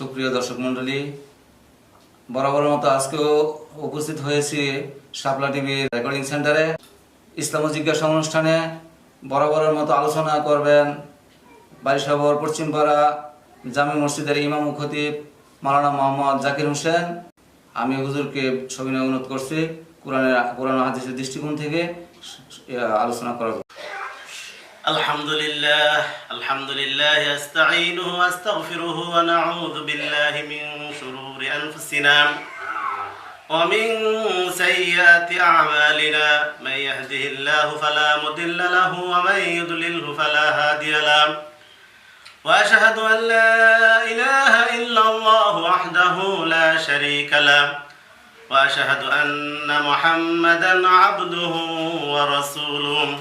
সুপ্রিয় দর্শক মণ্ডলী বরাবর মতো আজকেও উপস্থিত হয়েছি শাপলা টিভির রেকর্ডিং সেন্টারে ইসলাম জিজ্ঞাসা অনুষ্ঠানে বরাবরের মতো আলোচনা করবেন বারিশাবর পশ্চিমপাড়া জামি মসজিদের ইমাম খতিব মালানা মোহাম্মদ জাকির হোসেন আমি হুজুরকে সবিনয় অনুরোধ করছি, কোরআনের কোরআন হাদিসের দৃষ্টিকোণ থেকে আলোচনা জন্য। الحمد لله الحمد لله استعينه واستغفره ونعوذ بالله من شرور أنفسنا ومن سيئات أعمالنا. من يهده الله فلا مضل له ومن يضلله فلا هادي له. وأشهد أن لا إله إلا الله وحده لا شريك له. وأشهد أن محمدا عبده ورسوله.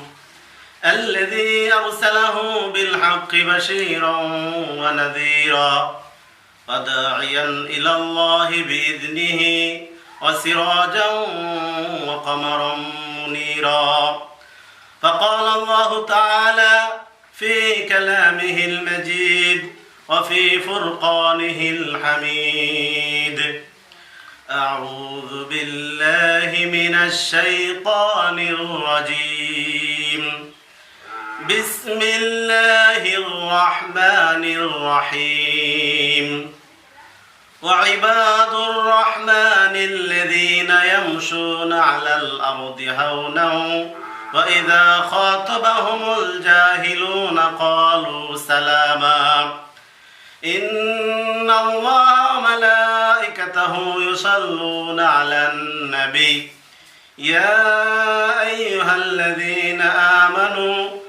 الذي أرسله بالحق بشيرا ونذيرا وداعيا إلى الله بإذنه وسراجا وقمرا منيرا. فقال الله تعالى في كلامه المجيد وفي فرقانه الحميد أعوذ بالله من الشيطان الرجيم. بسم الله الرحمن الرحيم. وعباد الرحمن الذين يمشون على الأرض هونا وإذا خاطبهم الجاهلون قالوا سلاما. إن الله وملائكته يصلون على النبي. يا أيها الذين آمنوا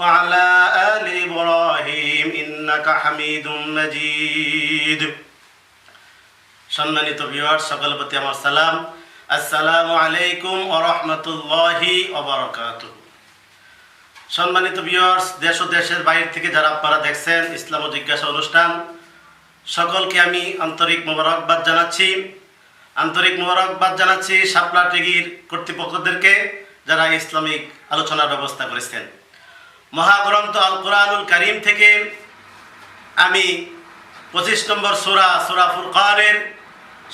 وعلى آل إبراهيم إنك حميد مجيد সম্মানিত ভিউয়ার সকল প্রতি আমার সালাম আসসালামু আলাইকুম ওয়া রাহমাতুল্লাহি ওয়া বারাকাতুহু সম্মানিত ভিউয়ার্স দেশ ও দেশের বাইরে থেকে যারা আপনারা দেখছেন ইসলাম ও জিজ্ঞাসা অনুষ্ঠান সকলকে আমি আন্তরিক মোবারকবাদ জানাচ্ছি আন্তরিক মোবারকবাদ জানাচ্ছি শাপলা টিভির কর্তৃপক্ষদেরকে যারা ইসলামিক আলোচনার ব্যবস্থা করেছেন মহাগ্রন্থ আল কোরআনুল করিম থেকে আমি পঁচিশ নম্বর সুরা সুরা ফুরকানের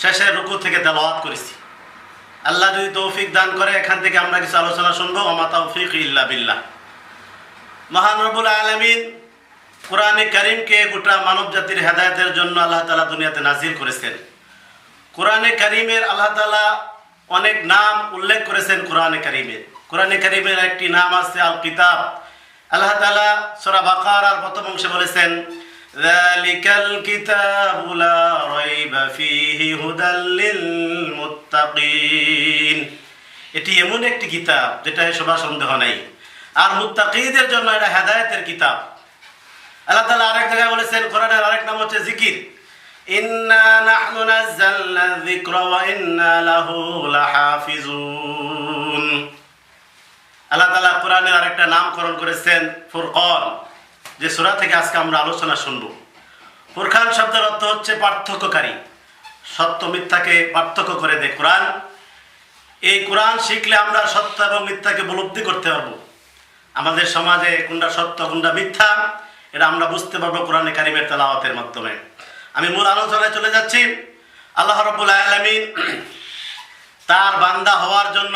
শেষের রুকু থেকে তেলাওয়াত করেছি। আল্লাহ যদি তৌফিক দান করে, এখান থেকে আমরা কিছু আলোচনা শুনব। ওমা তৌফিক ইল্লা বিল্লাহ। মহান রবুল আলমিন কোরআনে করিমকে গোটা মানব জাতির হেদায়তের জন্য আল্লাহ তালা দুনিয়াতে নাজির করেছেন। কোরআনে করিমের আল্লাহ তালা অনেক নাম উল্লেখ করেছেন কোরআনে করিমের কোরআনে করিমের একটি নাম আছে আল কিতাব আল্লাহ তালা সোরা বাকার আর প্রথম অংশে বলেছেন ذلك الكتاب لا ريب فيه هدى للمتقين এটি এমন একটি কিতাব যেটা সবার সন্দেহ নাই আর মুত্তাকিদের জন্য এটা হেদায়েতের কিতাব আল্লাহ তাআলা আরেক জায়গায় বলেছেন কোরআনের আরেক নাম হচ্ছে জিকির ইন্না নাহনু নাযালনা যিকরা ওয়া ইন্না লাহু লাহাফিজুন আল্লাহ তাআলা কোরআনের আরেকটা নামকরণ করেছেন ফুরকান, যে সূরা থেকে আজকে আমরা আলোচনা শুনব। ফুরকান শব্দের অর্থ হচ্ছে পার্থক্যকারী। সত্য মিথ্যাকে পার্থক্য করে দেয় কোরআন। এই কোরআন শিখলে আমরা সত্য এবং মিথ্যাকে উপলব্ধি করতে পারব। আমাদের সমাজে কোনটা সত্য, কোনটা মিথ্যা, এটা আমরা বুঝতে পারব কোরআনে কারিমের তেলাওয়াতের মাধ্যমে। আমি মূল আলোচনায় চলে যাচ্ছি। আল্লাহ রব্বুল আলমিন তার বান্দা হওয়ার জন্য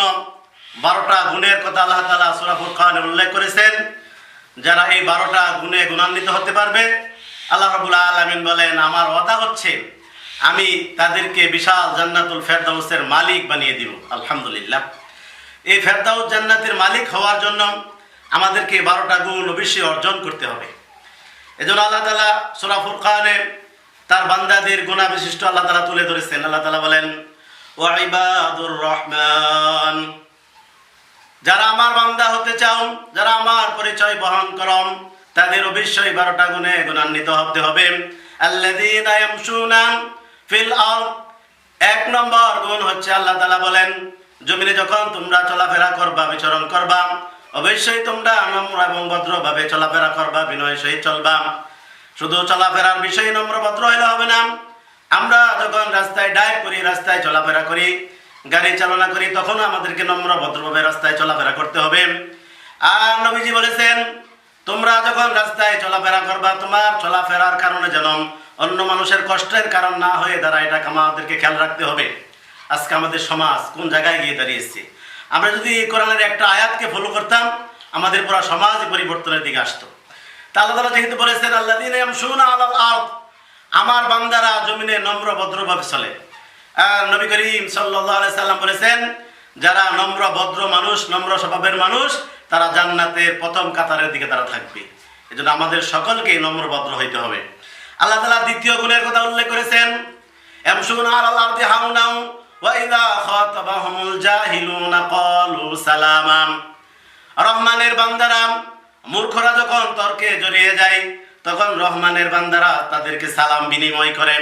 বারোটা গুণের কথা আল্লাহ তালা সুরাফুর খান উল্লেখ করেছেন। যারা এই বারোটা গুণে গুণান্বিত হতে পারবে, আল্লাহ রবুল আলমিন বলেন, আমার ওয়াদা হচ্ছে, আমি তাদেরকে বিশাল জান্নাতুল ফেরদাউসের মালিক বানিয়ে দিব। আলহামদুলিল্লাহ। এই ফেরদাউস জান্নাতের মালিক হওয়ার জন্য আমাদেরকে বারোটা গুণ অবশ্যই অর্জন করতে হবে। এজন্য আল্লাহ তালা সুরাফুর খানে তার বান্দাদের গুণা বিশিষ্ট আল্লাহ তালা তুলে ধরেছেন। আল্লাহ তালা বলেন ওয়াইবাদুর রহমান। যারা আমার বান্দা হতে চাও, যারা আমার পরিচয় বহন করম, তাদের অবশ্যই বারোটা গুণে গুণান্বিত হতে হবে। ফিল এক নম্বর গুণ হচ্ছে আল্লাহ তালা বলেন, জমিনে যখন তোমরা চলাফেরা করবা, বিচরণ করবা, অবশ্যই তোমরা নম্র এবং ভদ্রভাবে চলাফেরা করবা, বিনয় সহিত চলবা। শুধু চলাফেরার বিষয়ে নম্র ভদ্র হইলে হবে না, আমরা যখন রাস্তায় ডাইভ করি, রাস্তায় চলাফেরা করি গাড়ি চালনা করি, তখনও আমাদেরকে নম্র ভদ্রভাবে রাস্তায় চলাফেরা করতে হবে। আর নবীজি বলেছেন, তোমরা যখন রাস্তায় চলাফেরা করবা, তোমার চলাফেরার কারণে যেন অন্য মানুষের কষ্টের কারণ না হয়ে দাঁড়ায় এটা আমাদেরকে খেয়াল রাখতে হবে। আজকে আমাদের সমাজ কোন জায়গায় গিয়ে দাঁড়িয়েছে আমরা যদি কোরআনের একটা আয়াতকে ফলো করতাম, আমাদের পুরো সমাজ পরিবর্তনের দিকে আসতো। তা আল্লাহ যেহেতু বলেছেন আল্লাহ আমার বান্দারা জমিনে নম্র ভদ্রভাবে চলে। নবী করিম আলাইহি সাল্লাম বলেছেন, যারা নম্র, ভদ্র মানুষ, নম্র স্বভাবের মানুষ, তারা জান্নাতের প্রথম কাতারের দিকে তারা থাকবে। এজন্য আমাদের সকলকে নম্র, ভদ্র হইতে হবে। আল্লাহ তালা দ্বিতীয় গুণের কথা উল্লেখ করেছেন এমসুনা আলাল আরদি হাউনাও ওয়া ইযা খাতাবাহুমুল জাহিলুনা ক্বালু সালামা রহমানের বান্দারা, মূর্খরা যখন তর্কে জড়িয়ে যায়, তখন রহমানের বান্দারা তাদেরকে সালাম বিনিময় করেন।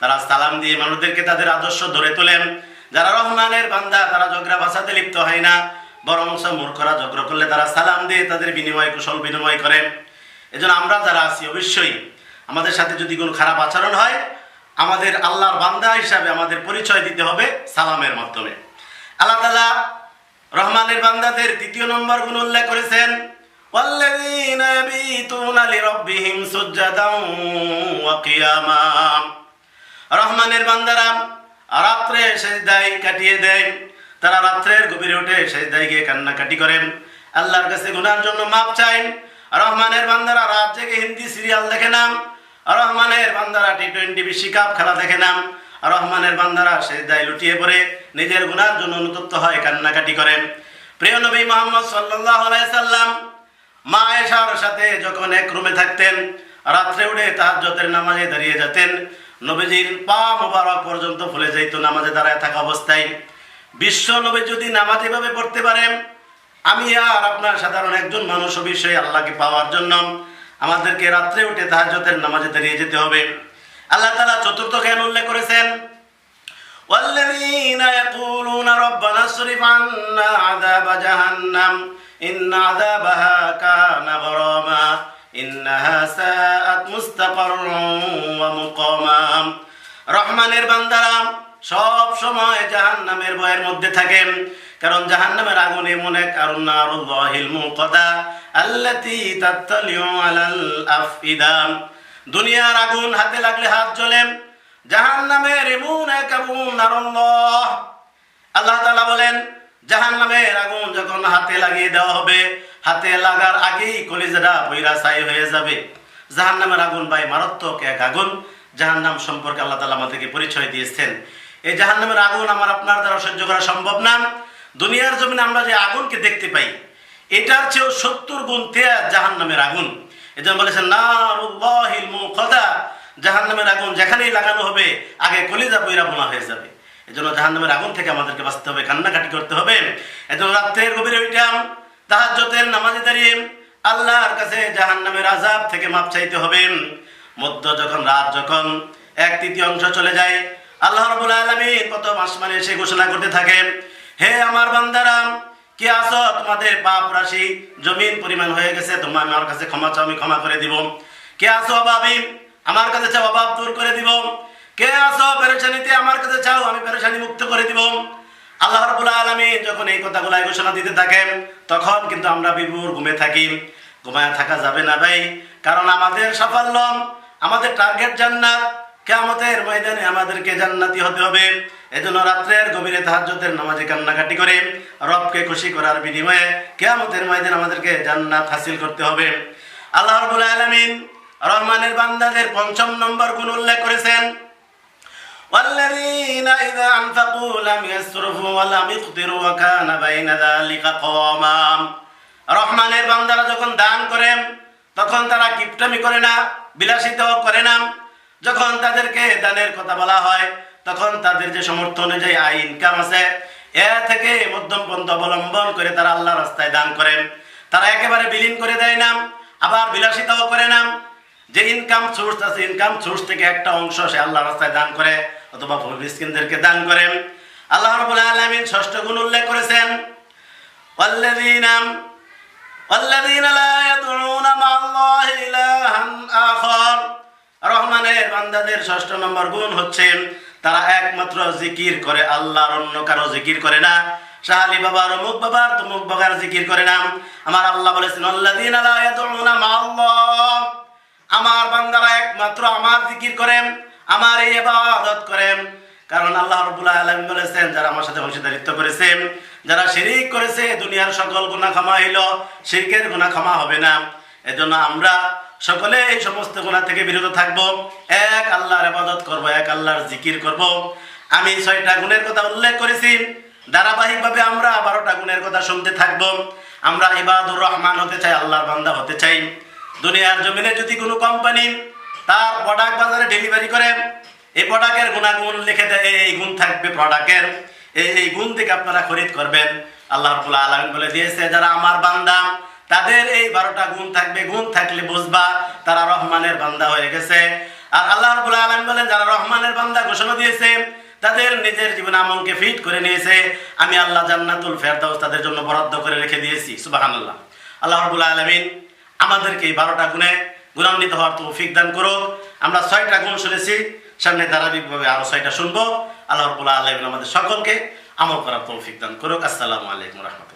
তারা সালাম দিয়ে মানুষদেরকে তাদের আদর্শ ধরে তোলেন যারা রহমানের বান্দা তারা ঝগড়া ভাষাতে লিপ্ত হয় না বরং মূর্খরা ঝগড়া করলে তারা সালাম দিয়ে তাদের বিনিময় কুশল বিনিময় করেন এজন্য আমরা যারা আছি অবশ্যই আমাদের সাথে যদি কোনো খারাপ আচরণ হয় আমাদের আল্লাহর বান্দা হিসাবে আমাদের পরিচয় দিতে হবে সালামের মাধ্যমে আল্লাহ তালা রহমানের বান্দাদের তৃতীয় নম্বর গুণ উল্লেখ করেছেন والذين يبيتون لربهم سجدا وقياما রহমানের বান্দারা, রাত্রে সেজদায় কাটিয়ে দেয় তারা রাত্রের গভীরে উঠে সেজদায় গিয়ে কান্নাকাটি করেন। আল্লাহর কাছে গুনার জন্য মাপ চাই রহমানের বান্দারা রাত জেগে হিন্দি সিরিয়াল দেখে নাম। রহমানের বান্দারা টি টোয়েন্টি বিশ্বকাপ খেলা দেখে নাম। রহমানের বান্দারা সেজদায় লুটিয়ে পড়ে, নিজের গুনার জন্য অনুতপ্ত হয়, কান্নাকাটি করেন। প্রিয় নবী মোহাম্মদ আলাইহি সাল্লাম, মা এশার সাথে যখন এক রুমে থাকতেন, রাত্রে উঠে তাহাজ্জতের নামাজে দাঁড়িয়ে যেতেন। নবীজির পা মোবারক পর্যন্ত ফুলে যাইত নামাজে দাঁড়ায় থাকা অবস্থায় বিশ্ব নবী যদি নামাজ এভাবে পড়তে পারেন আমি আর আপনার সাধারণ একজন মানুষ অবশ্যই আল্লাহকে পাওয়ার জন্য আমাদেরকে রাত্রে উঠে তাহাজ্জতের নামাজে দাঁড়িয়ে যেতে হবে আল্লাহ তাআলা চতুর্থ জ্ঞান উল্লেখ করেছেন والذين يقولون ربنا اصرف عنا عذاب جهنم إن عذابها كان غراما إنها ساءت مستقرا তামাম রহমানের বান্দারাম সব সময় জাহান নামের ভয়ের মধ্যে থাকেন, কারণ জাহান নামের আগুন এমন কারণ আল্লাতি তাত্তালিউ আলাল আফিদাম দুনিয়ার আগুন হাতে লাগলে হাত জ্বলে জাহান নামের এমন এক আগুন আল্লাহ। বলেন জাহান নামের আগুন যখন হাতে লাগিয়ে দেওয়া হবে, হাতে লাগার আগেই কলিজারা বৈরা ছাই হয়ে যাবে। জাহান নামের আগুন ভাই মারাত্মক এক আগুন। জাহান্নাম সম্পর্কে আল্লাহ তাআলা আমাদেরকে পরিচয় দিয়েছেন। এই জাহান্নামের আগুন আমার আপনার দ্বারা সহ্য করা সম্ভব না। দুনিয়ার জমিনে আমরা যে আগুনকে দেখতে পাই, এটার চেয়েও সত্তর গুণ তেয়ার জাহান্নামের আগুন। এজন্য বলেছেন, নারুল্লাহিল মুকদা জাহান্নামের আগুন যেখানেই লাগানো হবে, আগে কলিজা বইরা বোনা হয়ে যাবে। এজন্য জাহান্নামের আগুন থেকে আমাদেরকে বাঁচতে হবে, কান্নাকাটি করতে হবে। এজন্য রাত্রের গভীরে উঠাম তাহাজ্জতের নামাজে দাঁড়িয়ে আল্লাহর কাছে জাহান্নামের আজাব থেকে মাপ চাইতে হবে। মধ্য যখন, রাত যখন এক তৃতীয় অংশ চলে যায়, আল্লাহ রবুল আলমীর প্রথম আসমানে এসে ঘোষণা করতে থাকেন, হে আমার বান্দারাম কে আসো তোমাদের পাপ রাশি, জমিন পরিমাণ হয়ে গেছে, তোমার আমার কাছে ক্ষমা চাও, আমি ক্ষমা করে দিব। কে আসো অভাবী? আমার কাছে চাও অভাব দূর করে দিব। কে আসো পেরেশানিতে? আমার কাছে চাও, আমি পেরেশানি মুক্ত করে দিব। আল্লাহ রাব্বুল আলামিন যখন এই কথাগুলো ঘোষণা দিতে থাকেন, তখন কিন্তু আমরা বিভোর ঘুমে থাকি। ঘুমায় থাকা যাবে না ভাই, কারণ আমাদের সাফল্য আমাদের টার্গেট জান্নাত কেয়ামতের ময়দানে আমাদেরকে জান্নাতি হতে হবে এজন্য রাত্রের গভীরে তাহাজ্জুদের নামাজে কান্নাকাটি করে রবকে খুশি করার বিনিময়ে কেয়ামতের ময়দানে আমাদেরকে জান্নাত হাসিল করতে হবে আল্লাহ রাব্বুল আলামিন রহমানের বান্দাদের পঞ্চম নম্বর গুণ উল্লেখ করেছেন والذين إذا أنفقوا لم يسرفوا ولم يقتروا وكان بين ذلك قواما রহমানের বান্দারা যখন দান করেন তখন তারা কিপটামি করে না বিলাসিতাও করে না যখন তাদেরকে দানের কথা বলা হয় তখন তাদের যে সমর্থ অনুযায়ী আয় ইনকাম আছে এ থেকে মধ্যম পন্থ অবলম্বন করে তারা আল্লাহ রাস্তায় দান করেন তারা একেবারে বিলীন করে দেয় না আবার বিলাসিতাও করে না যে ইনকাম সোর্স আছে ইনকাম সোর্স থেকে একটা অংশ সে আল্লাহ রাস্তায় দান করে অথবা মিসকিনদেরকে দান করেন আল্লাহ রাব্বুল আলামিন ষষ্ঠ গুণ উল্লেখ করেছেন والذين والذين لا يدعون مع الله إلها آخر রহমানের বান্দাদের ষষ্ঠ নম্বর গুণ হচ্ছে তারা একমাত্র জিকির করে, আল্লাহর অন্য কারও জিকির করে না। শাহালি বাবার বাবার বাবার জিকির করে না। আমার আল্লাহ বলেছেন আমার বান্দারা একমাত্র আমার জিকির করেন, আমার এই করেন। কারণ আল্লাহ রাব্বুল আলামিন বলেছেন, যারা আমার সাথে অংশীদারিত্ব যারা শিরিক করেছে, দুনিয়ার সকল গুনাহ ক্ষমা হইল, শিরকের গুনাহ ক্ষমা হবে না। এজন্য আমরা সকলে এই সমস্ত গুনাহ থেকে বিরত থাকব। এক আল্লাহর ইবাদত করব, এক আল্লাহর জিকির করব। আমি ছয়টা গুণের কথা উল্লেখ করেছি। ধারাবাহিকভাবে আমরা বারোটা গুণের কথা শুনতে থাকব। আমরা ইবাদুর রহমান হতে চাই, আল্লাহর বান্দা হতে চাই। দুনিয়ার জমিনে যদি কোনো কোম্পানি তার প্রোডাক্ট বাজারে ডেলিভারি করে, এই প্রোডাক্টের গুণাগুণ লিখে দেয়, এই এই গুণ থাকবে প্রোডাক্টের এই এই গুণ থেকে আপনারা খরিদ করবেন। আল্লাহ রবুল্লা আলমিন বলে দিয়েছে, যারা আমার বান্দা তাদের এই বারোটা গুণ থাকবে, গুণ থাকলে বুঝবা তারা রহমানের বান্দা হয়ে গেছে। আর আল্লাহ আলম বলেন, যারা রহমানের বান্দা ঘোষণা দিয়েছে, তাদের নিজের জীবন আমলকে ফিট করে নিয়েছে। আমি আল্লাহ জান্নাতুল ফেরদাউস তাদের জন্য বরাদ্দ করে রেখে দিয়েছি সুবাহান্লাহ আল্লাহ আল্লাহ রবুল্লা আলমিন আমাদেরকে এই বারোটা গুণে গুণান্বিত হওয়ার তৌফিক দান করুক। আমরা ছয়টা গুণ শুনেছি, সামনে ধারাবাহিকভাবে আরও ছয়টা শুনব। আল্লাহ রবুল্লাহ আলমিন আমাদের সকলকে আমল করার তৌফিক দান করুক। আসসালামু আলাইকুম রহমতুল্লাহ।